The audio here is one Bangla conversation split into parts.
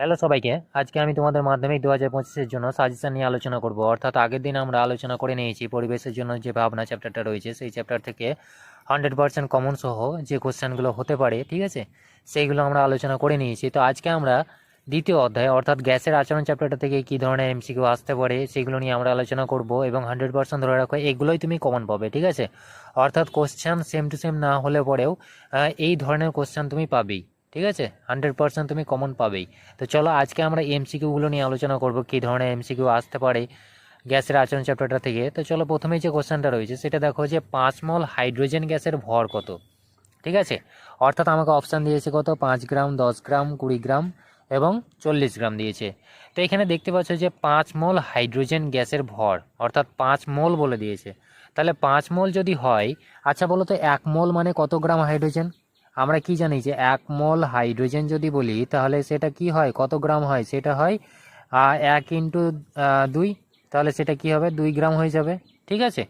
হ্যালো সবাইকে, আজকে আমি তোমাদের মাধ্যমিক দু হাজার পঁচিশের জন্য সাজেশন নিয়ে আলোচনা করব। অর্থাৎ আগের দিন আমরা আলোচনা করে নিয়েছি পরিবেশের জন্য যে ভাবনা চ্যাপ্টারটা রয়েছে, সেই চ্যাপ্টার থেকে হান্ড্রেড পার্সেন্ট কমন সহ যে কোশ্চেনগুলো হতে পারে, ঠিক আছে? সেইগুলো আমরা আলোচনা করে নিয়েছি। তো আজকে আমরা দ্বিতীয় অধ্যায়, অর্থাৎ গ্যাসের আচরণ চ্যাপ্টারটা থেকে কী ধরনের এমসিকিউ আসতে পারে, সেগুলো নিয়ে আমরা আলোচনা করব এবং হান্ড্রেড পার্সেন্ট ধরে রাখো, এগুলোই তুমি কমন পাবে, ঠিক আছে? অর্থাৎ কোশ্চেন সেম টু সেম না হলে পরেও এই ধরনের কোশ্চেন তুমি পাবেই। ঠিক আছে? হান্ড্রেড পার্সেন্ট তুমি কমন পাবেই। তো চলো আজকে আমরা এমসিকিউগুলো নিয়ে আলোচনা করব, কী ধরনের এমসিকিউ আসতে পারে গ্যাসের আচরণ চ্যাপ্টারটা থেকে। তো চলো প্রথমেই যে কোশ্চেনটা রয়েছে, সেটা দেখো যে পাঁচ মল হাইড্রোজেন গ্যাসের ভর কত। ঠিক আছে? অর্থাৎ আমাকে অপশান দিয়েছে কত? পাঁচ গ্রাম, দশ গ্রাম, কুড়ি গ্রাম এবং চল্লিশ গ্রাম দিয়েছে। তো এখানে দেখতে পাচ্ছ যে পাঁচ মোল হাইড্রোজেন গ্যাসের ভর, অর্থাৎ পাঁচ মোল বলে দিয়েছে। তাহলে পাঁচ মোল যদি হয় আচ্ছা বলো তো এক মোল মানে কত গ্রাম হাইড্রোজেন? আমরা কি জানি যে এক মোল হাইড্রোজেন যদি বলি, তাহলে সেটা কি হয়? কত গ্রাম হয়? সেটা হয় এক ইন্টু দুই। তাহলে সেটা কি হবে? দুই গ্রাম হয়ে যাবে। ঠিক আছে?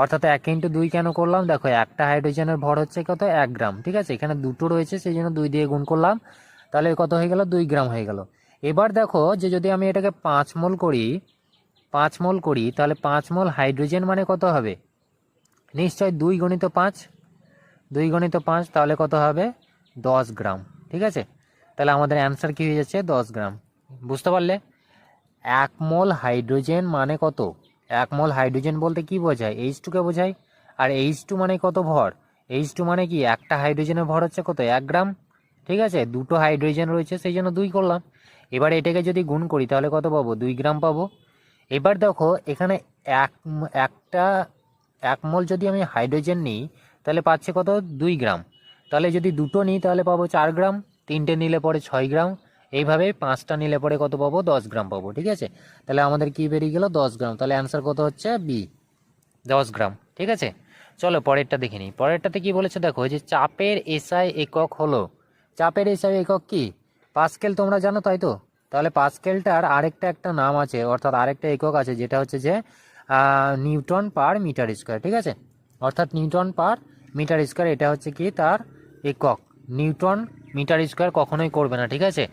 অর্থাৎ এক ইন্টু দুই কেন করলাম? দেখো, একটা হাইড্রোজেনের ভর হচ্ছে কত? এক গ্রাম। ঠিক আছে? এখানে দুটো রয়েছে সেই জন্য দুই দিয়ে গুণ করলাম। তাহলে কত হয়ে গেল? দুই গ্রাম হয়ে গেল। এবার দেখো যে যদি আমি এটাকে পাঁচ মোল করি, পাঁচ মোল করি, তাহলে পাঁচ মোল হাইড্রোজেন মানে কত হবে? নিশ্চয় দুই গণিত পাঁচ। দুই গণিত পাঁচ, তাহলে কত হবে? দশ গ্রাম। ঠিক আছে? তাহলে আমাদের অ্যান্সার কী হয়ে যাচ্ছে? দশ গ্রাম। বুঝতে পারলে? এক মোল হাইড্রোজেন মানে কত? এক মোল হাইড্রোজেন বলতে কি বোঝায়? এইচ টুকে বোঝায়। আর এইচ টু মানে কত ভর? এইচ টু মানে কি? একটা হাইড্রোজেনের ভর হচ্ছে কত? এক গ্রাম। ঠিক আছে? দুটো হাইড্রোজেন রয়েছে, সেই জন্য দুই করলাম। এবার এটাকে যদি গুণ করি, তাহলে কত পাবো? দুই গ্রাম পাবো। এবার দেখো, এখানে এক, একটা, এক মোল যদি আমি হাইড্রোজেন নিই তাহলে পাচ্ছে কত? দুই গ্রাম। তাহলে যদি দুটো নিই, তাহলে পাবো চার গ্রাম। তিনটে নিলে পরে ছয় গ্রাম। এইভাবে পাঁচটা নিলে পরে কত পাবো? দশ গ্রাম পাবো, ঠিক আছে? তাহলে আমাদের কি বেরিয়ে গেল? দশ গ্রাম। তাহলে অ্যান্সার কত হচ্ছে? বি দশ গ্রাম, ঠিক আছে? চলো পরেরটা দেখে নিই। পরেরটাতে কি বলেছে দেখো যে চাপের এসআই একক হলো। চাপের এসআই একক কি? পাস্কেল তোমরা জানো তাই তো? তাহলে পাস্কেলটার আরেকটা একটা নাম আছে, অর্থাৎ আরেকটা একক আছে, যেটা হচ্ছে যে নিউটন পার মিটার স্কোয়ার, ঠিক আছে? অর্থাৎ নিউটন পার মিটার স্কোয়ার, এটা হচ্ছে কি তার একক। নিউটন মিটার স্কোয়ার কখনোই করবে না, ঠিক আছে?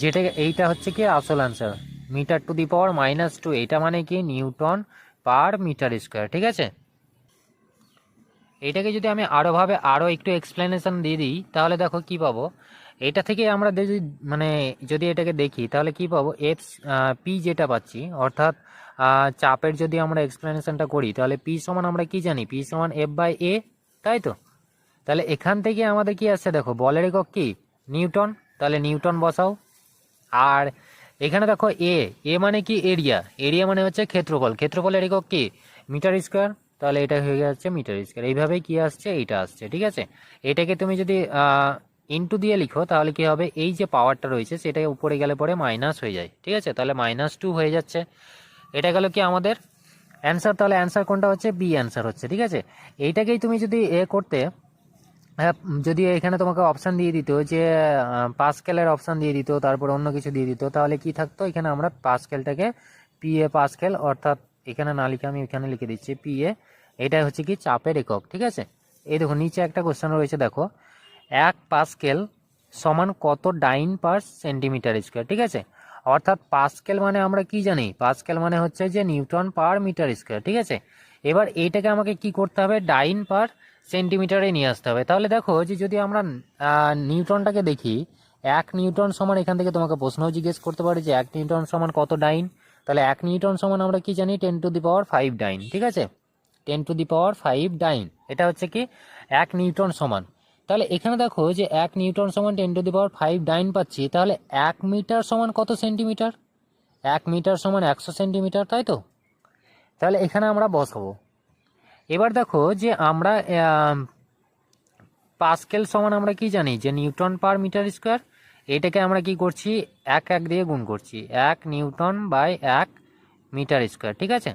যেটা এইটা হচ্ছে কি আসল answer metre to the power minus two এটা মানে কি? নিউটন পার মিটার স্কোয়ার, ঠিক আছে? এটাকে যদি আমি আরোভাবে আরও একটু এক্সপ্লেনেশন দিয়ে দিই, তাহলে দেখো কি পাবো? এটা থেকে আমরা যদি মানে যদি এটাকে দেখি, তাহলে কি পাবো? এফ পি যেটা পাচ্ছি, অর্থাৎ চাপের যদি আমরা এক্সপ্লেনেশনটা করি, তাহলে পি সমান আমরা কি জানি? পি সমান এফ বাই এ তাই তো তাহলে এখান থেকে আমাদের কি আসছে দেখো, বলের একক কি? নিউটন। তাহলে নিউটন বসাও। আর এখানে দেখো এ এ মানে কি এরিয়া? এরিয়া মানে হচ্ছে ক্ষেত্রফল। ক্ষেত্রফলের একক কি? Metre square. তাহলে এটা হয়ে যাচ্ছে মিটার স্কোয়ার। এইভাবেই কি আসছে? এইটা আসছে, ঠিক আছে? এটাকে তুমি যদি ইনটু দিয়ে লিখো, তাহলে কি হবে? এই যে পাওয়ারটা রয়েছে সেটা উপরে গেলে পরে মাইনাস হয়ে যায়, ঠিক আছে? তাহলে মাইনাস টু হয়ে যাচ্ছে। এটা গেল কি আমাদের? অ্যান্সার তাহলে অ্যান্সার কোনটা হচ্ছে? বি অ্যান্সার হচ্ছে, ঠিক আছে? এইটাকেই তুমি যদি এ করতে হ্যাঁ যদি এখানে তোমাকে অপশান দিয়ে দিত যে পাসকেলের অপশান দিয়ে দিত, তারপর অন্য কিছু দিয়ে দিত, তাহলে কি থাকতো? এখানে আমরা পাসকেলটাকে পি এ পাসকেল অর্থাৎ এখানে না লিখে আমি এখানে লিখে দিচ্ছি পি এ এটা হচ্ছে কি চাপের একক, ঠিক আছে? এই দেখো, নিচে একটা কোশ্চেন রয়েছে, দেখো। এক পাসকেল সমান কত ডাইন পার সেন্টিমিটার স্কোয়ার, ঠিক আছে? অর্থাৎ পাসকেল মানে আমরা কি জানি? পাসকেল মানে হচ্ছে যে নিউটন পার মিটার স্কোয়ার, ঠিক আছে? এবার এইটাকে আমাকে কি করতে হবে? ডাইন পার সেন্টিমিটারে নিয়ে আসতে হবে। তাহলে দেখো যে যদি আমরা নিউটনটাকে দেখি, এক নিউটন সমান এখান থেকে তোমাকে প্রশ্নও জিজ্ঞেস করতে পারে যে এক নিউটন সমান কত ডাইন? তাহলে এক নিউটন সমান আমরা কি জানি? Ten to the power five dyne, ঠিক আছে? Ten to the power five dyne. এটা হচ্ছে কি? এক নিউটন সমান। তাহলে এখানে দেখো যে এক নিউটন সমান ten to the power five dyne পাচ্ছি তাহলে এক মিটার সমান কত সেন্টিমিটার? এক মিটার সমান একশো সেন্টিমিটার তাই তো? তাহলে এখানে আমরা বসাবো। এবার দেখো যে আমরা আম, পাস্কেল সমান আমরা কি জানি? যে নিউটন পার মিটার স্কোয়ার এটাকে আমরা কি করছি? এক এক দিয়ে গুণ করছি এক নিউটন বাই এক মিটার স্কোয়ার ঠিক আছে?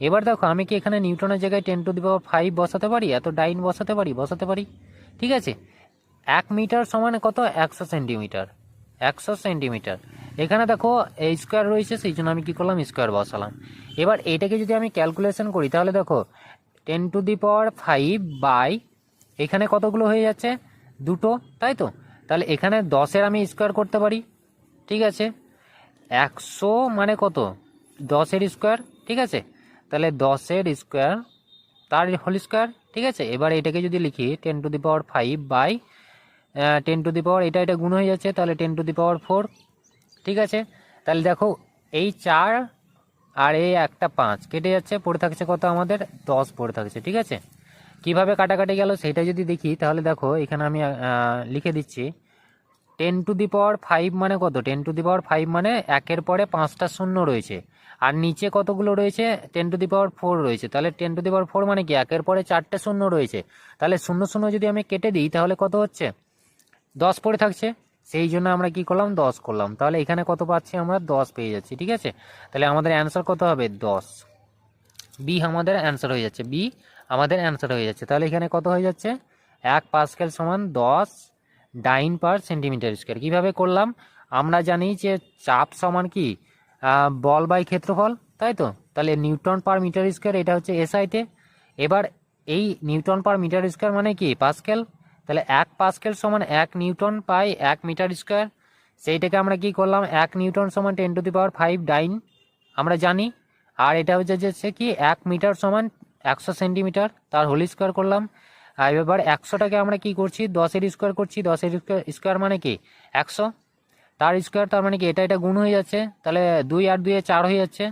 এবার দেখো আমি কি এখানে নিউটনের জায়গায় ten to the power five বসাতে পারি? এত ডাইন বসাতে পারি? বসাতে পারি? ঠিক আছে? এক মিটার সমান কত? একশো সেন্টিমিটার। একশো সেন্টিমিটার। এখানে দেখো এই স্কোয়ার রয়েছে, সেই জন্য আমি কি করলাম? স্কোয়ার বসালাম। এবার এটাকে যদি আমি ক্যালকুলেশন করি, তাহলে দেখো, ten to the power five by, এখানে কতগুলো হয়ে যাচ্ছে? দুটো, তাই তো? তাহলে এখানে দশের আমি স্কোয়ার করতে পারি, ঠিক আছে? একশো মানে কত? দশের স্কোয়ার, ঠিক আছে? তাহলে দশের স্কোয়ার, তার হোল স্কোয়ার ঠিক আছে? এবার এটাকে যদি লিখি ten to the power five by ten to the power এটা এটা গুণ হয়ে যাচ্ছে, তাহলে ten to the power four ঠিক আছে? তাহলে দেখো, এই চার আর এই একটা পাঁচ কেটে যাচ্ছে, পড়ে থাকছে কত আমাদের? দশ পড়ে থাকছে, ঠিক আছে? কীভাবে কাটাকাটি গেল সেটা যদি দেখি, তাহলে দেখো, এখানে আমি লিখে দিচ্ছি ten to the power five মানে কত? Ten to the power five মানে একের পরে পাঁচটা শূন্য রয়েছে। আর নিচে কতগুলো রয়েছে? Ten to the power four রয়েছে। তাহলে ten to the power four মানে কি? একের পরে চারটে শূন্য রয়েছে। তাহলে শূন্য শূন্য যদি আমি কেটে দিই, তাহলে কত হচ্ছে? দশ পড়ে থাকছে। সেই জন্য আমরা কি করলাম? দশ করলাম। তাহলে এখানে কত পাচ্ছি আমরা? দশ পেয়ে যাচ্ছি, ঠিক আছে? তাহলে আমাদের অ্যান্সার কত হবে? দশ। বি আমাদের অ্যান্সার হয়ে যাচ্ছে। বি আমাদের অ্যান্সার হয়ে যাচ্ছে। তাহলে এখানে কত হয়ে যাচ্ছে? এক পাস্কেল সমান দশ। ডাইন পার সেন্টিমিটার স্কোয়ার কীভাবে করলাম? আমরা জানি যে চাপ সমান কি? বল বাই ক্ষেত্রফল, তাই তো? তাহলে নিউটন পার মিটার স্কোয়ার, এটা হচ্ছে এসআইতে এবার এই নিউটন পার মিটার স্কোয়ার মানে কি? পাস্কেল। তাহলে এক পাস্কেল সমান এক নিউটন পাই এক মিটার স্কোয়ার। সেইটাকে আমরা কি করলাম? এক নিউটন সমান ten to the power five dyne আমরা জানি। আর এটা হচ্ছে যে কি? এক মিটার সমান একশো সেন্টিমিটার। তার হোল স্কোয়ার করলাম। এবার একশোটাকে আমরা কি করছি? দশের স্কোয়ার করছি। দশের স্কোয়ার মানে কি? একশো। তার স্কোয়ার তার মানে কি? এটা এটা গুণ হয়ে যাচ্ছে। তাহলে দুই আর দুয়ে চার হয়ে যাচ্ছে।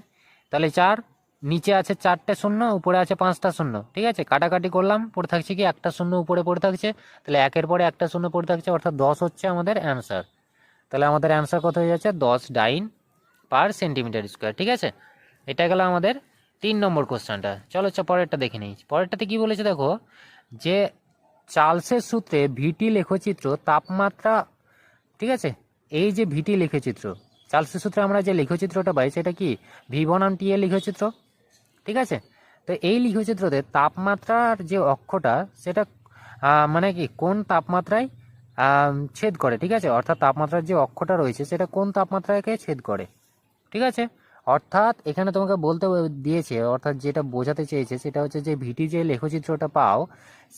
তাহলে চার, নিচে আছে চারটে শূন্য, উপরে আছে পাঁচটা শূন্য। ঠিক আছে? কাটাকাটি করলাম, পড়ে থাকছে কি? একটা শূন্য উপরে পড়ে থাকছে। তাহলে একের পরে একটা শূন্য পড়ে থাকছে, অর্থাৎ দশ হচ্ছে আমাদের অ্যান্সার তাহলে আমাদের অ্যান্সার কত হয়ে যাচ্ছে? দশ ডাইন পার সেন্টিমিটার স্কোয়ার ঠিক আছে? এটা গেল আমাদের তিন নম্বর কোশ্চেনটা চলো পরেরটা দেখে নিই। পরেরটাতে কি বলেছে দেখো? যে চার্লসের সূত্রে ভিটি লেখচিত্র তাপমাত্রা, ঠিক আছে? এই যে ভিটি লেখচিত্র, চার্লসের সূত্রে আমরা যে লেখচিত্রটা পাই, সেটা কি? ভি বনাম টি এর লেখচিত্র, ঠিক আছে? তো এই লেখচিত্রতে তাপমাত্রার যে অক্ষটা, সেটা মানে কি, কোন তাপমাত্রায় ছেদ করে, ঠিক আছে? অর্থাৎ তাপমাত্রার যে অক্ষটা রয়েছে, সেটা কোন তাপমাত্রাকে ছেদ করে, ঠিক আছে? অর্থাৎ এখানে তোমাকে বলতে দিয়েছে, অর্থাৎ যেটা বোঝাতে চেয়েছে সেটা হচ্ছে যে ভিটি যে লেখচিত্রটা পাও,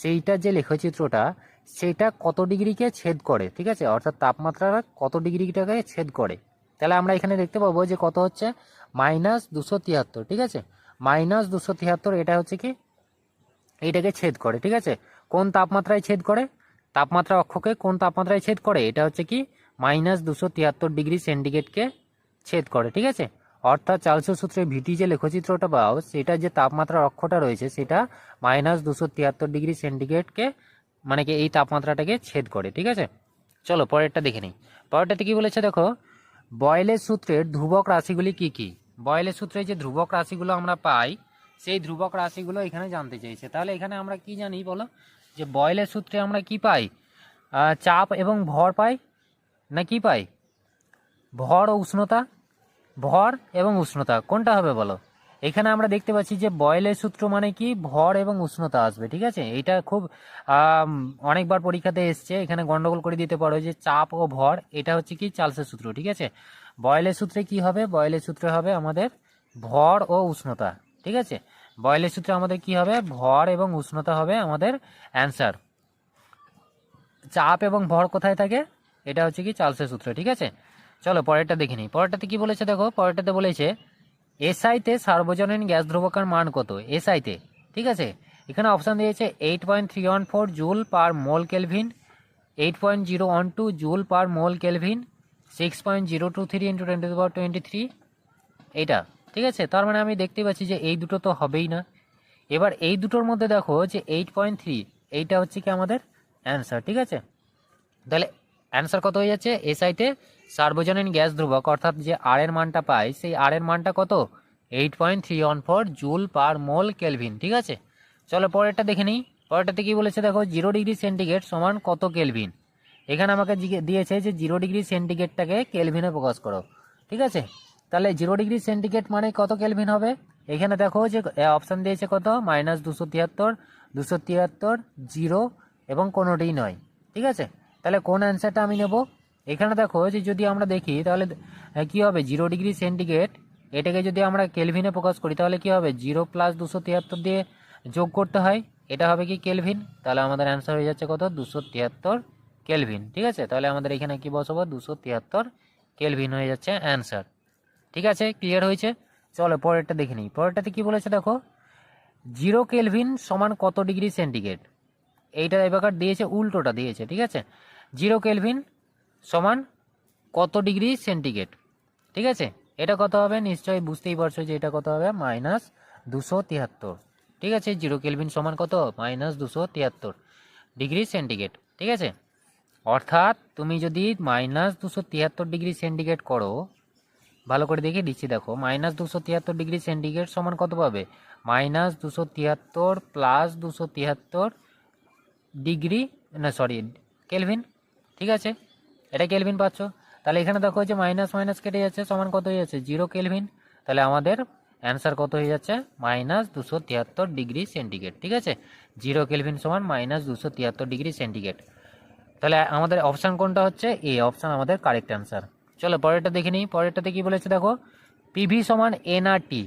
সেইটা যে লেখচিত্রটা, সেটা কত ডিগ্রিকে ছেদ করে, ঠিক আছে? অর্থাৎ তাপমাত্রা কত ডিগ্রিটাকে ছেদ করে। তাহলে আমরা এখানে দেখতে পাবো যে কত হচ্ছে? মাইনাস দুশো তিয়াত্তর, ঠিক আছে? মাইনাস দুশো তিয়াত্তর, এটা হচ্ছে কি? এটাকে ছেদ করে, ঠিক আছে? কোন তাপমাত্রায় ছেদ করে? তাপমাত্রা অক্ষকে কোন তাপমাত্রায় ছেদ করে? এটা হচ্ছে কি? মাইনাস দুশো তিয়াত্তর ডিগ্রি সেন্টিগ্রেডকে ছেদ করে, ঠিক আছে? অর্থাৎ চার্লসের সূত্রে ভিটি যে লেখচিত্রটা পাও সেটা যে তাপমাত্রার অক্ষটা রয়েছে, সেটা মাইনাস দুশো তিয়াত্তর ডিগ্রি সেন্টিগ্রেডকে মানে কি এই তাপমাত্রাটাকে ছেদ করে, ঠিক আছে? চলো, পরেরটা দেখে নিই। পরেরটাতে কি বলেছে দেখো? বয়েলের সূত্রের ধ্রুবক রাশিগুলি কি কি? বয়েলের সূত্রে যে ধ্রুবক রাশিগুলো আমরা পাই, সেই ধ্রুবক রাশিগুলো এখানে জানতে চাইছে। তাহলে এখানে আমরা কি জানি বলো? যে বয়েলের সূত্রে আমরা কি পাই? চাপ এবং ভর পাই? না কি পাই? ভর ও উষ্ণতা? ভর এবং উষ্ণতা, কোনটা হবে বলো? এখানে আমরা দেখতে পাচ্ছি যে বয়েলের সূত্র মানে কি? ভর এবং উষ্ণতা আসবে, ঠিক আছে? এটা খুব অনেকবার পরীক্ষাতে এসছে। এখানে গন্ডগোল করে দিতে পারো যে চাপ ও ভর, এটা হচ্ছে কি? চার্লসের সূত্র, ঠিক আছে? বয়েলের সূত্রে কি হবে? বয়েলের সূত্রে হবে আমাদের ভর ও উষ্ণতা, ঠিক আছে? বয়েলের সূত্রে আমাদের কি হবে? ভর এবং উষ্ণতা হবে আমাদের অ্যান্সার। চাপ এবং ভর কোথায় থাকে? এটা হচ্ছে কি? চার্লসের সূত্র, ঠিক আছে? চলো পরেরটা দেখে নিই। পরেরটাতে কি বলেছে দেখো? পরেরটাতে বলেছে এসআইতে সার্বজনীন গ্যাস ধ্রুবকের মান কত? এসআইতে ঠিক আছে? এখানে অপশান দিয়েছে eight point three one four joule per mole kelvin eight point zero one two joule per mole kelvin six point zero two three into ten to power twenty three এইটা, ঠিক আছে? তার মানে আমি দেখতে পাচ্ছি যে এই দুটো তো হবেই না। এবার এই দুটোর মধ্যে দেখো যে এইট পয়েন্ট থ্রি এইটা হচ্ছে কি আমাদের অ্যান্সার ঠিক আছে? তাহলে অ্যান্সার কত হয়ে যাচ্ছে? এসআইতে সার্বজনীন গ্যাস ধ্রুবক, অর্থাৎ যে আর এর মানটা পাই, সেই আর এর মানটা কত? Eight point three one four joule per mole kelvin ঠিক আছে? চলো পরেরটা দেখে নিই। পরেরটাতে কি বলেছে দেখো? জিরো ডিগ্রি সেন্টিগ্রেড সমান কত কেলভিন এখানে আমাকে দিয়েছে যে জিরো ডিগ্রি সেন্টিগ্রেডটাকে কেলভিনে প্রকাশ করো, ঠিক আছে? তাহলে জিরো ডিগ্রি সেন্টিগ্রেড মানে কত কেলভিন হবে? এখানে দেখো যে অপশান দিয়েছে কত? মাইনাস দুশো তিয়াত্তর দুশো তিয়াত্তর জিরো এবং কোনোটিই নয়, ঠিক আছে? তাহলে কোন অ্যান্সারটা আমি নেব? এখানে দেখো যে যদি আমরা দেখি, তাহলে কি হবে? জিরো ডিগ্রি সেন্টিগ্রেড এটাকে যদি আমরা কেলভিনে প্রকাশ করি, তাহলে কি হবে? জিরো প্লাস দুশো তিয়াত্তর দিয়ে যোগ করতে হয়, এটা হবে কি কেলভিন তাহলে আমাদের অ্যান্সার হয়ে যাচ্ছে কত? দুশো তিয়াত্তর কেলভিন ঠিক আছে? তাহলে আমাদের এখানে কি বসাবো? দুশো তিয়াত্তর কেলভিন হয়ে যাচ্ছে অ্যান্সার ঠিক আছে? ক্লিয়ার হয়েছে? চলো, পরেরটা দেখে নিই। পরেরটাতে কি বলেছে দেখো? জিরো কেলভিন সমান কত ডিগ্রি সেন্টিগ্রেড এইটা এবার দিয়েছে, উল্টোটা দিয়েছে, ঠিক আছে? জিরো কেলভিন সমান কত ডিগ্রি সেন্টিগ্রেড। ঠিক আছে? এটা কত হবে? নিশ্চয়ই বুঝতেই পারছ যে এটা কত হবে? মাইনাস দুশো তিয়াত্তর। ঠিক আছে? জিরো কেলভিন সমান কত? মাইনাস দুশো তিয়াত্তর ডিগ্রি সেন্টিগ্রেড। ঠিক আছে? অর্থাৎ তুমি যদি মাইনাস দুশো তিয়াত্তর ডিগ্রি সেন্টিগ্রেড করো, ভালো করে দেখে দিচ্ছি দেখো, মাইনাস দুশো তিয়াত্তর ডিগ্রি সেন্টিগ্রেড সমান কত পাবে? মাইনাস দুশো তিয়াত্তর প্লাস দুশো তিয়াত্তর ডিগ্রি, না, সরি, কেলভিন ঠিক আছে? এটা কেলভিন পাচ্ছ। তাহলে এখানে দেখো যে মাইনাস মাইনাস কেটে যাচ্ছে, সমান কত হয়ে যাচ্ছে? জিরো কেলভিন তাহলে আমাদের অ্যান্সার কত হয়ে যাচ্ছে? মাইনাস দুশো তিয়াত্তর ডিগ্রি সেন্টিগ্রেড ঠিক আছে? জিরো কেলভিন সমান মাইনাস দুশো তিয়াত্তর ডিগ্রি সেন্টিগ্রেড তাহলে আমাদের অপশান কোনটা হচ্ছে? এ অপশান আমাদের কারেক্ট অ্যান্সার চলো, পরেরটা দেখে নিই। পরেরটাতে কী বলেছে দেখো? পিভি সমান এনআরটি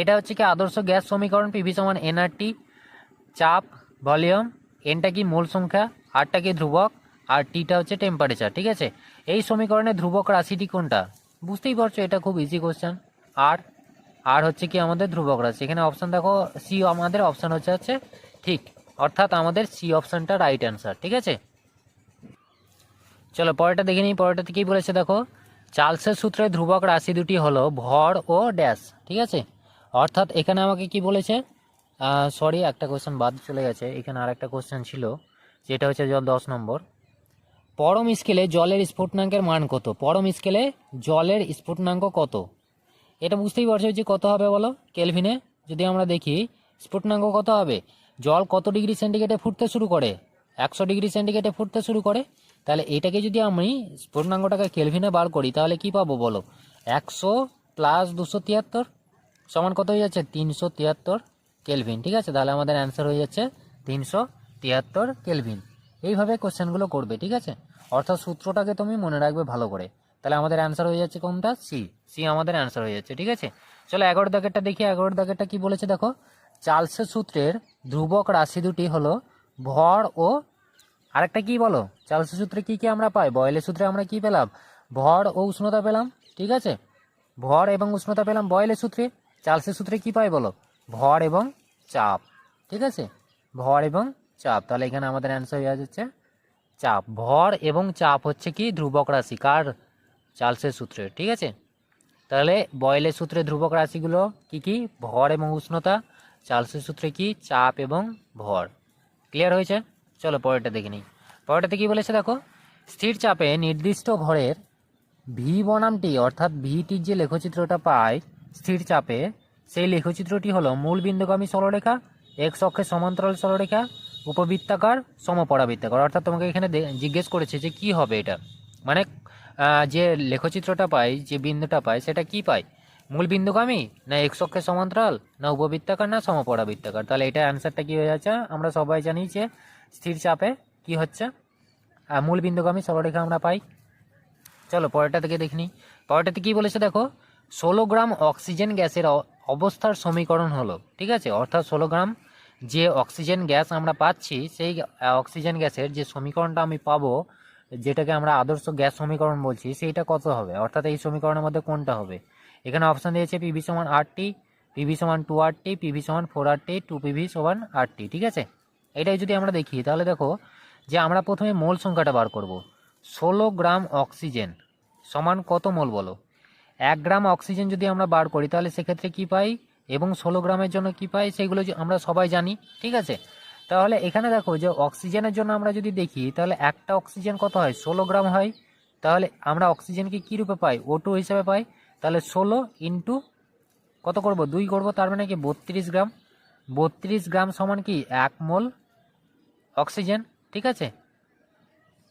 এটা হচ্ছে কি আদর্শ গ্যাস সমীকরণ? পিভি সমান এনআরটি চাপ, ভলিউম এনটা কি মোল সংখ্যা আরটা কি ধ্রুবক? আর টিটা হচ্ছে টেম্পারেচার ঠিক আছে? এই সমীকরণে ধ্রুবক রাশিটি কোনটা? বুঝতেই পারছ, এটা খুব ইজি কোশ্চেন আর আর হচ্ছে কি আমাদের ধ্রুবক রাশি। এখানে অপশান দেখো সি আমাদের অপশান হচ্ছে হচ্ছে ঠিক। অর্থাৎ আমাদের সি অপশানটা রাইট অ্যান্সার ঠিক আছে? চলো, পরেরটা দেখে নিই, পরেরটাতে কি বলেছে দেখো? চার্লসের সূত্রে ধ্রুবক রাশি দুটি হলো ভর ও ড্যাশ ঠিক আছে? অর্থাৎ এখানে আমাকে কি বলেছে? সরি একটা কোশ্চেন বাদ চলে গেছে। এখানে আর একটা কোশ্চেন ছিল, যেটা হচ্ছে দশ নম্বর। পরম স্কেলে জলের স্ফুটনাঙ্কের মান কত? পরম স্কেলে জলের স্ফুটনাঙ্ক কত? এটা বুঝতেই পারছ যে কত হবে বলো? কেলভিনে, যদি আমরা দেখি, স্ফুটনাঙ্ক কত হবে? জল কত ডিগ্রি সেন্টিগ্রেডে ফুটতে শুরু করে? একশো ডিগ্রি সেন্টিগ্রেডে ফুটতে শুরু করে? তাহলে এটাকে যদি আমি স্ফুটনাঙ্কটাকে কেলভিনে বার করি, তাহলে কি পাবো বলো? একশো প্লাস দুশো তিয়াত্তর সমান কত হয়ে যাচ্ছে? তিনশো তিয়াত্তর কেলভিন, ঠিক আছে? তাহলে আমাদের অ্যান্সার হয়ে যাচ্ছে তিনশো তিয়াত্তর কেলভিন। এইভাবে কোশ্চেনগুলো করবে, ঠিক আছে? অর্থাৎ সূত্রটাকে তুমি মনে রাখবে ভালো করে। তাহলে আমাদের অ্যান্সার হয়ে যাচ্ছে কোনটা? সি সি আমাদের অ্যান্সার হয়ে যাচ্ছে, ঠিক আছে? চলো এগারো দাগেরটা দেখি এগারো দাগেরটা কি বলেছে দেখো? চার্লসের সূত্রের ধ্রুবক রাশি দুটি হলো ভর ও আরেকটা কি বলো? চার্লসের সূত্রে কি কি আমরা পাই? বয়েলের সূত্রে আমরা কি পেলাম? ভর ও উষ্ণতা পেলাম, ঠিক আছে? ভর এবং উষ্ণতা পেলাম বয়েলের সূত্রে। চার্লসের সূত্রে কি পাই বলো? ভর এবং চাপ, ঠিক আছে? ভর এবং চাপ, তাহলে এখানে আমাদের অ্যান্সার হয়ে যাচ্ছে চাপ ভর এবং চাপ হচ্ছে কি ধ্রুবক রাশি কার চার্লসের সূত্রে, ঠিক আছে? তাহলে বয়েলের সূত্রে ধ্রুবক রাশিগুলো কি কি? ভর এবং উষ্ণতা, চার্লসের সূত্রে কি? চাপ এবং ভর। ক্লিয়ার হয়েছে? চলো পরেরটা দেখে নিই। পরেরটাতে কি বলেছে দেখো? স্থির চাপে নির্দিষ্ট ভরের ভি বনামটি, অর্থাৎ ভিটির যে লেখচিত্রটা পায় স্থির চাপে, সেই লেখচিত্রটি হলো মূল বিন্দুগামী সরলরেখা এক্স অক্ষের সমান্তরাল সরলরেখা উপবৃত্তাকার সমপরাবৃত্তাকার। অর্থাৎ তোমাকে এখানে জিজ্ঞেস করেছে যে কি হবে এটা? মানে যে লেখচিত্রটা পাই যে বিন্দুটা পাই সেটা কি পাই মূল বিন্দুগামী? না এক্স অক্ষের সমান্তরাল? না উপবৃত্তাকার না সমপরাবৃত্তাকার? তাহলে এটা অ্যান্সারটা কী হয়ে যাচ্ছে? আমরা সবাই জানি যে স্থির চাপে কি হচ্ছে। আহ, মূল বিন্দুগামী সরলরেখা আমরা পাই। চলো পরেরটা থেকে দেখি নিই। পরেরটাতে কি বলেছে দেখো? ষোলো গ্রাম অক্সিজেন গ্যাসের অবস্থার সমীকরণ হলো ঠিক আছে? অর্থাৎ ষোলো গ্রাম যে অক্সিজেন গ্যাস আমরা পাচ্ছি, সেই অক্সিজেন গ্যাসের যে সমীকরণটা আমি পাবো, যেটাকে আমরা আদর্শ গ্যাস সমীকরণ বলছি, সেইটা কত হবে? অর্থাৎ এই সমীকরণের মধ্যে কোনটা হবে? এখানে অপশান দিয়েছে পিভি সমান আটটি পিভি সমান টু আটটি পিভি সমান ফোর আটটি টু পিভি সমান আটটি ঠিক আছে? এটাই যদি আমরা দেখি, তাহলে দেখো যে আমরা প্রথমে মোল সংখ্যাটা বার করব। ষোলো গ্রাম অক্সিজেন সমান কত মোল বলো? এক গ্রাম অক্সিজেন যদি আমরা বার করি, তাহলে সেক্ষেত্রে কি পাই? এবং ষোলো গ্রামের জন্য কি পাই সেগুলো আমরা সবাই জানি, ঠিক আছে? তাহলে এখানে দেখো যে অক্সিজেনের জন্য আমরা যদি দেখি, তাহলে একটা অক্সিজেন কত হয়? ষোলো গ্রাম হয়। তাহলে আমরা অক্সিজেনকে কী রূপে পাই? ও টু হিসাবে পাই। তাহলে ষোলো ইন্টু কত করব? দুই করব, তার মানে কি বত্রিশ গ্রাম। বত্রিশ গ্রাম সমান কি? এক মোল অক্সিজেন, ঠিক আছে?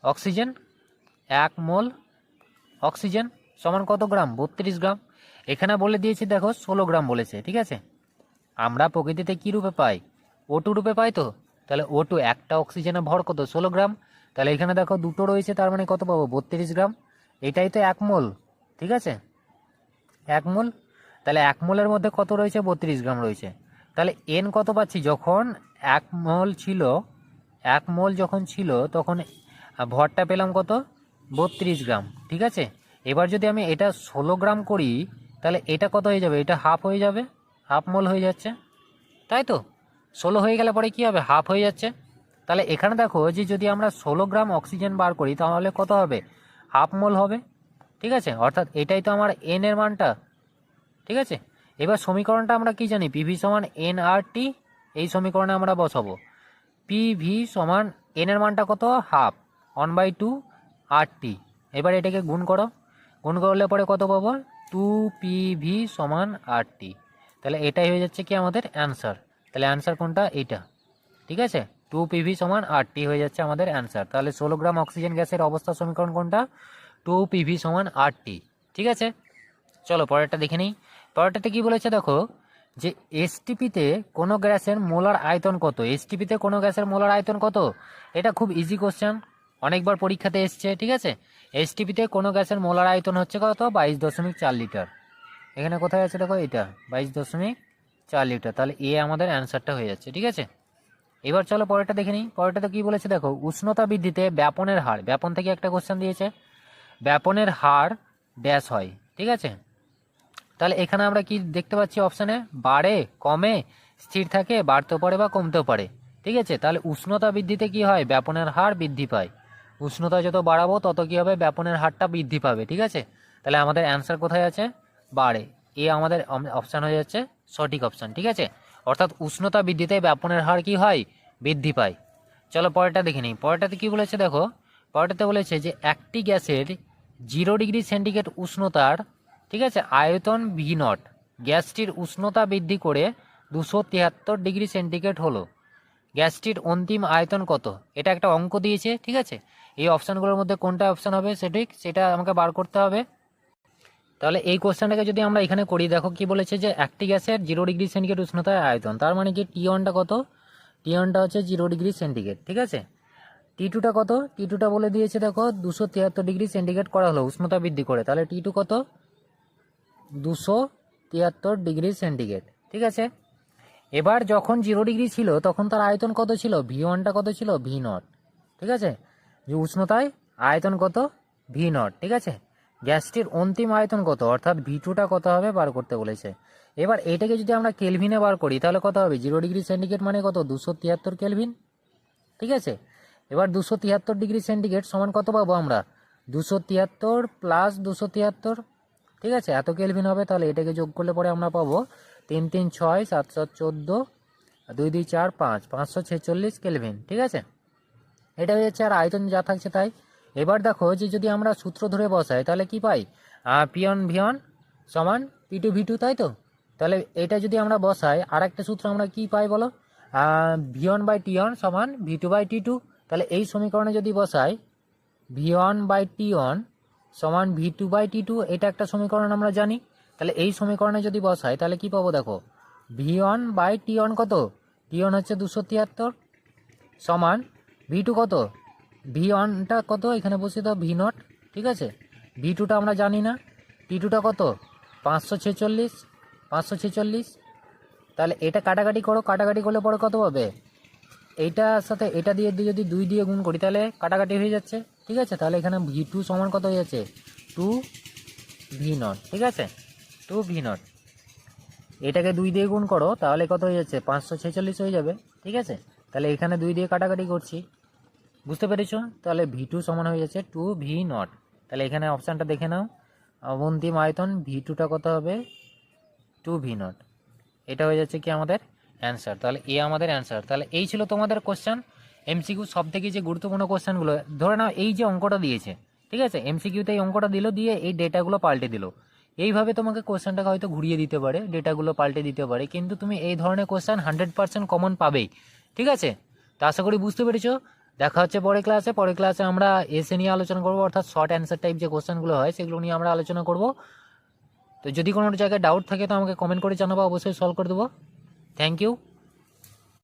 অক্সিজেন, এক মোল অক্সিজেন সমান কত গ্রাম? বত্রিশ গ্রাম। এখানে বলে দিয়েছি, দেখো, ষোলো গ্রাম বলেছে, ঠিক আছে? আমরা প্রকৃতিতে কী রূপে পাই? ও টু রূপে পাই তো? তাহলে ও টু একটা অক্সিজেনের ভর কত? ষোলো গ্রাম। তাহলে এখানে দেখো, দুটো রয়েছে, তার মানে কত পাবো? বত্রিশ গ্রাম। এটাই তো এক মোল, ঠিক আছে? এক মোল। তাহলে এক মোলের মধ্যে কত রয়েছে? বত্রিশ গ্রাম রয়েছে। তাহলে এন কত পাচ্ছি? যখন এক মোল ছিল, এক মোল যখন ছিল, তখন ভরটা পেলাম কত? বত্রিশ গ্রাম, ঠিক আছে? এবার যদি আমি এটা ষোলো গ্রাম করি তাহলে এটা কত হয়ে যাবে? এটা হাফ হয়ে যাবে হাফ মোল হয়ে যাচ্ছে। তাই তো? ষোলো হয়ে গেলে পরে কী হবে? হাফ হয়ে যাচ্ছে। তাহলে এখানে দেখো যে যদি আমরা ষোলো গ্রাম অক্সিজেন বার করি, তাহলে কত হবে? হাফ মোল হবে। ঠিক আছে? অর্থাৎ এটাই তো আমার এন এর মানটা। ঠিক আছে? এবার সমীকরণটা আমরা কি জানি? পিভি সমান এন আর টি এই সমীকরণে আমরা বসাবো। পিভি সমান এন এর মানটা কত? হাফ ওয়ান বাই টু আর টি এবার এটাকে গুণ করো। গুণ করলে পরে কত পাবো? টু পিভি সমান আর টি তাহলে এটাই হয়ে যাচ্ছে কি আমাদের অ্যান্সার তাহলে অ্যান্সার কোনটা? এইটা। ঠিক আছে? টু পিভি সমান আর টি হয়ে যাচ্ছে আমাদের অ্যান্সার তাহলে ষোলো গ্রাম অক্সিজেন গ্যাসের অবস্থা সমীকরণ কোনটা? টু পিভি সমান আর টি ঠিক আছে? চলো, পরেরটা দেখে নিই। পরেরটাতে কি বলেছে দেখো, যে এসটিপিতে কোনো গ্যাসের মোলার আয়তন কত? এসটিপিতে কোনো গ্যাসের মোলার আয়তন কত? এটা খুব ইজি কোশ্চেন অনেকবার পরীক্ষাতে এসছে, ঠিক আছে? এসটিপিতে কোনো গ্যাসের মোলার আয়তন হচ্ছে কত? বাইশ দশমিক চার লিটার। এখানে কোথায় আছে দেখো এটা? বাইশ দশমিক চার লিটার। তাহলে এ আমাদের অ্যান্সারটা হয়ে যাচ্ছে, ঠিক আছে? এবার চলো পরেরটা দেখে নিই। পরেরটাতে কি বলেছে দেখো? উষ্ণতা বৃদ্ধিতে ব্যাপনের হার। ব্যাপন থেকে একটা কোশ্চেন দিয়েছে। ব্যাপনের হার ড্যাশ হয়, ঠিক আছে? তাহলে এখানে আমরা কি দেখতে পাচ্ছি অপশানে? বাড়ে, কমে, স্থির থাকে, বাড়তেও পারে বা কমতেও পারে, ঠিক আছে? তাহলে উষ্ণতা বৃদ্ধিতে কি হয়? ব্যাপনের হার বৃদ্ধি পায়। উষ্ণতা যত বাড়াবো, তত কি হবে? ব্যাপনের হারটা বৃদ্ধি পাবে, ঠিক আছে? তাহলে আমাদের অ্যান্সার কোথায় আছে? বাড়ে। এ আমাদের অপশান হয়ে যাচ্ছে সঠিক অপশান ঠিক আছে? অর্থাৎ উষ্ণতা বৃদ্ধিতে ব্যাপনের হার কি হয়? বৃদ্ধি পায়। চলো পরেরটা দেখে নিই। পরেরটাতে কী বলেছে দেখো? পরেরটাতে বলেছে যে একটি গ্যাসের জিরো ডিগ্রি সেন্টিগ্রেড উষ্ণতার, ঠিক আছে, আয়তন ভি নট গ্যাসটির উষ্ণতা বৃদ্ধি করে দুশো তিয়াত্তর ডিগ্রি সেন্টিগ্রেড হলো। গ্যাসটির অন্তিম আয়তন কত? এটা একটা অঙ্ক দিয়েছে, ঠিক আছে? এই অপশানগুলোর মধ্যে কোনটা অপশান হবে সঠিক সেটা আমাকে বার করতে হবে। তাহলে এই কোশ্চেনটাকে যদি আমরা এখানে করি, দেখো কি বলেছে যে একটি গ্যাসের জিরো ডিগ্রি সেন্টিগ্রেড উষ্ণতায় আয়তন, তার মানে কি টি ওয়ানটা কত? টি ওয়ানটা হচ্ছে জিরো ডিগ্রি সেন্টিগ্রেড, ঠিক আছে? টি টুটা কত? টি টুটা বলে দিয়েছে, দেখো, দুশো তিয়াত্তর ডিগ্রি সেন্টিগ্রেড করা হলো, উষ্ণতা বৃদ্ধি করে। তাহলে টি টু কত? দুশো তিয়াত্তর ডিগ্রি সেন্টিগ্রেড, ঠিক আছে? এবার যখন জিরো ডিগ্রি ছিল, তখন তার আয়তন কত ছিল? ভি ওয়ানটা কত ছিল? ভি নট ঠিক আছে? যে উষ্ণতায় আয়তন কত? ভি নট ঠিক আছে? গ্যাসটির অন্তিম আয়তন কত? অর্থাৎ ভি টুটা কত হবে? বার করতে বলেছে। এবার এটাকে যদি আমরা কেলভিনে বার করি, তাহলে কত হবে? জিরো ডিগ্রি সেন্টিগ্রেড মানে কত? দুশো তিয়াত্তর কেলভিন ঠিক আছে? এবার দুশো তিয়াত্তর ডিগ্রি সেন্টিগ্রেড সমান কত পাবো আমরা? দুশো তিয়াত্তর প্লাস দুশো তিয়াত্তর ঠিক আছে? এত কেলভিন হবে, তাহলে এটাকে যোগ করলে পরে আমরা পাবো তিন তিন, ছয় সাত সাত চোদ্দ, দুই দুই, চার, পাঁচ, পাঁচশো ছেচল্লিশ কেলভিন ঠিক আছে? এটা হয়ে যাচ্ছে আর আয়তন যা থাকছে তাই। এবার দেখো, যে যদি আমরা সূত্র ধরে বসাই, তাহলে কি পাই? পিয়ন ভিয়ন সমান পি টু ভি টু, তাই তো? তাহলে এটা যদি আমরা বসাই আর একটা সূত্র আমরা কি পাই বলো? V one by t one সমান v two by t two. তাহলে এই সমীকরণে যদি বসাই v one by t one সমান v two by t two এটা একটা সমীকরণ আমরা জানি। তাহলে এই সমীকরণে যদি বসাই, তাহলে কি পাবো দেখো? V one by t one কত? টি ওয়ান হচ্ছে দুশো তিয়াত্তর। সমান ভি টু কত? ভি ওয়ানটা কত? এখানে বসিয়ে দাও ভি নট ঠিক আছে? ভি টুটা আমরা জানি না। টি টুটা কত? পাঁচশো ছেচল্লিশ। পাঁচশো ছেচল্লিশ। তাহলে এটা কাটাকাটি করো, কাটাকাটি করলে পরে কত পাবে? এইটার সাথে এটা দিয়ে যদি দুই দিয়ে গুণ করি, তাহলে কাটাকাটি হয়ে যাচ্ছে। ঠিক আছে? তাহলে এখানে ভি টু সমান কত হয়ে যাচ্ছে? টু ভি নট ঠিক আছে? টু ভি নট এটাকে দুই দিয়ে গুণ করো, তাহলে কত হয়ে যাচ্ছে? পাঁচশো ছেচল্লিশ হয়ে যাবে, ঠিক আছে? তাহলে এখানে দুই দিয়ে কাটাকাটি করছি। বুঝতে পেরেছ? তাহলে ভি টু সমান হয়ে যাচ্ছে টু ভি নট তাহলে এখানে অপশানটা দেখে নাও। অন্তিম আয়তন ভি টুটা কত হবে? টু ভি নট এটা হয়ে যাচ্ছে কি আমাদের অ্যান্সার তাহলে এ আমাদের অ্যান্সার তাহলে এই ছিল তোমাদের কোশ্চেন এমসিকিউ সব থেকে যে গুরুত্বপূর্ণ কোশ্চেনগুলো, ধরে নাও এই যে অঙ্কটা দিয়েছে, ঠিক আছে? এমসিকিউতে এই অঙ্কটা দিল, দিয়ে এই ডেটাগুলো পাল্টে দিল। এইভাবে তোমাকে কোশ্চেনটাকে হয়তো ঘুরিয়ে দিতে পারে, ডেটাগুলো পাল্টে দিতে পারে, কিন্তু তুমি এই ধরনের কোশ্চেন হান্ড্রেড পার্সেন্ট কমন পাবেই, ঠিক আছে? তো আশা করি বুঝতে পেরেছ। দেখা হচ্ছে পরের ক্লাসে। পরের ক্লাসে আমরা এসে নিয়ে আলোচনা করব, অর্থাৎ শর্ট অ্যান্সার টাইপ যে কোশ্চেনগুলো হয়, সেগুলো নিয়ে আমরা আলোচনা করব। তো যদি কোনো জায়গায় ডাউট থাকে, তো আমাকে কমেন্ট করে জানাব, অবশ্যই সলভ করে দেবো। Thank you